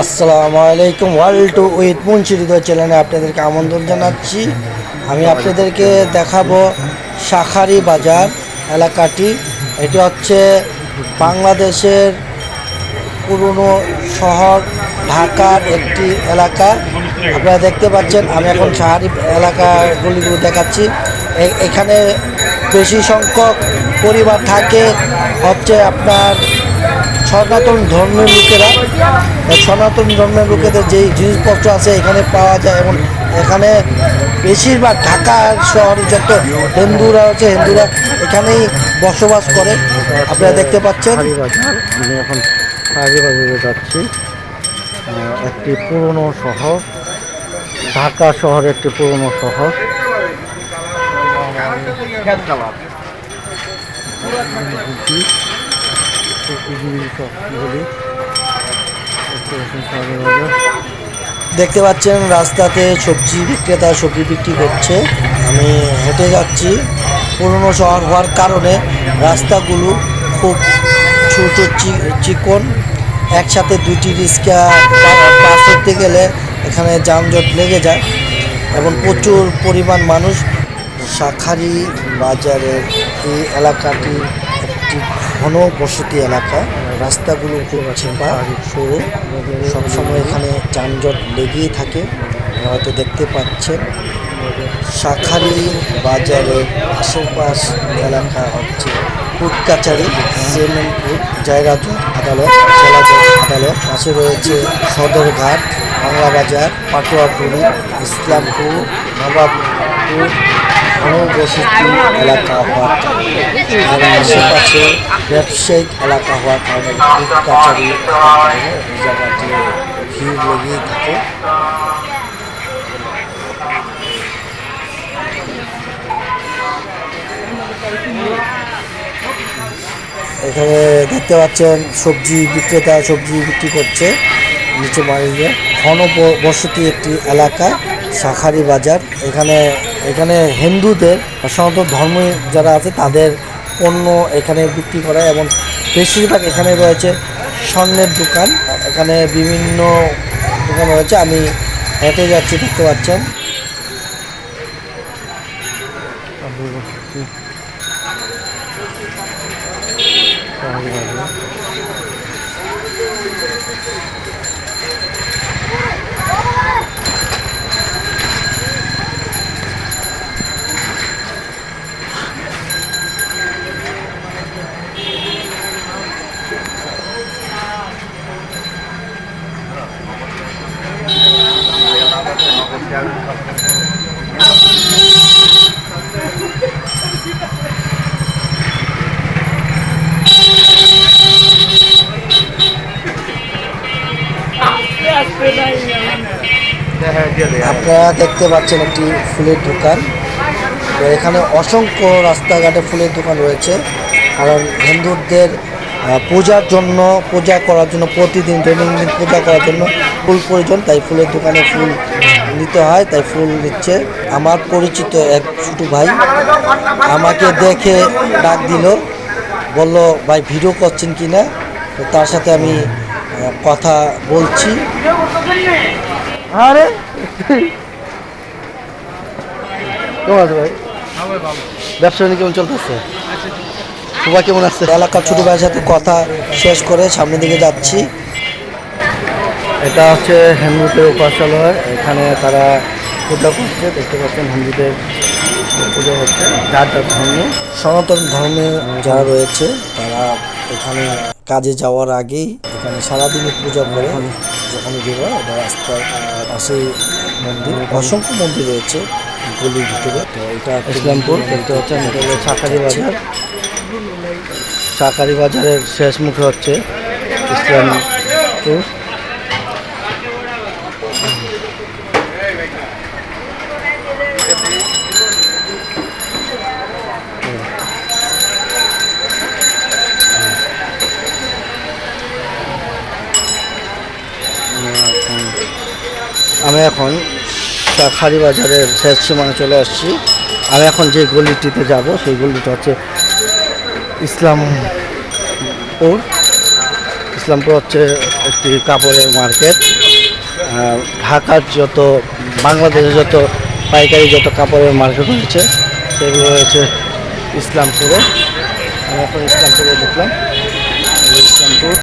আসসালামু আলাইকুম world two with মুন্সিহৃদয় চ্যানেলে আপনাদেরকে আমন্ত্রণ জানাচ্ছি। আমি আপনাদেরকে দেখাবো শাখারি বাজার এলাকাটি। এটি হচ্ছে বাংলাদেশের পুরনো শহর, ঢাকার একটি এলাকা। আপনারা দেখতে পাচ্ছেন, আমি এখন শাহারি এলাকাগুলিগুলো দেখাচ্ছি। এখানে বেশি সংখ্যক পরিবার থাকে। হচ্ছে আপনার সনাতন ধর্মের লোকেরা সনাতন ধর্মের লোকেদের যেই জিনিসপত্র আছে এখানে পাওয়া যায় এবং এখানে বেশিরভাগ ঢাকা শহরে যত হিন্দুরা আছে হিন্দুরা এখানেই বসবাস করে। আপনারা দেখতে পাচ্ছেন। আমি এখন শাড়ি বাজারে যাচ্ছি। একটি পুরনো শহর ঢাকা শহর একটি পুরনো শহর। দেখতে পাচ্ছেন রাস্তাতে সবজি বিক্রেতা সবজি বিক্রি করছে। আমি হেঁটে যাচ্ছি। পুরনো শহর হওয়ার কারণে রাস্তাগুলো খুব ছোট চিকন। একসাথে দুইটি রিক্সা পাস করতে গেলে এখানে যানজট লেগে যায় এবং প্রচুর পরিমাণ মানুষ। শাখারি বাজারের এই এলাকাটি একটি ঘন বসতি এলাকা, রাস্তাগুলো খুব সরু। সবসময় এখানে যানজট লেগেই থাকে, হয়তো দেখতে পাচ্ছেন। শাখারি বাজারের আশেপাশ এলাকা হচ্ছে কোর্ট কাচারি জায়গা আদালত জেলা আদালত। পাশে রয়েছে সদরঘাট বাংলা বাজার পাটোয়াটুলি ইসলামপুর, নবাবপুর ঘনবসতি এলাকা হওয়ার কারণে আশেপাশে ব্যবসায়িক এলাকা হওয়ার কারণে কাচারি হওয়ার জায়গাটি ভিড় লেগেই থাকে। এখানে দেখতে পাচ্ছেন সবজি বিক্রেতা সবজি বিক্রি করছে নিচে মারিয়ে ঘন বসতি একটি এলাকা, শাখারি বাজার। এখানে এখানে হিন্দুদের সনাতন ধর্ম যারা আছে, তাদের পণ্য এখানে বিক্রি করা এবং বেশিরভাগ এখানে রয়েছে স্বর্ণের দোকান। এখানে বিভিন্ন দোকান রয়েছে, আমি হেঁটে যাচ্ছি, দেখতে পাচ্ছেন। শাড়ি বাজার আপনারা দেখতে পাচ্ছেন একটি ফুলের দোকান। তো এখানে অসংখ্য রাস্তাঘাটে ফুলের দোকান রয়েছে। কারণ হিন্দুদের পূজার জন্য, পূজা করার জন্য, প্রতিদিন, দৈনন্দিন পূজা করার জন্য ফুল প্রয়োজন। তাই ফুলের দোকানে ফুল নিতে হয়, তাই ফুল নিচ্ছে। আমার পরিচিত এক ছোটো ভাই আমাকে দেখে ডাক দিল, বলল, ভাই ভিডিও করছেন কি না তো তার সাথে আমি কথা বলছি। আরে। কেমন আছে ভাই? ব্যবসা কেমন চলতেছে? সবাই কেমন আছে? এলাকার ছোট ভাইয়ের সাথে কথা শেষ করে সামনের দিকে যাচ্ছি। এটা হচ্ছে হিন্দুদের উপাসালয় এখানে তারা পূজা করছে দেখতে পাচ্ছেন হিন্দুদের পূজা হচ্ছে। যার যার ধর্ম। সনাতন ধর্মে যারা রয়েছে তারা এখানে কাজে যাওয়ার আগে এখানে সারাদিনে পূজা করে যখন বেরোয় রাস্তার পাশে মন্দির অসংখ্য মন্দির রয়েছে গলির ভিতরে। তো এটা ইসলামপুর এটা হচ্ছে চাকারি বাজার। চাকারি বাজারের শেষ মুখে হচ্ছে ইসলামপুর। আমি এখন শাখারি বাজারের শেষ সীমানা চলে আসছি। আমি এখন যে গলিটিতে যাব, সেই গলিটা হচ্ছে ইসলামপুর ইসলামপুর হচ্ছে একটি কাপড়ের মার্কেট। ঢাকার যত, বাংলাদেশের যত পাইকারি যত কাপড়ের মার্কেট রয়েছে, সেগুলো রয়েছে ইসলামপুরে। আমি এখন ইসলামপুরে ঢুকলাম ইসলামপুর।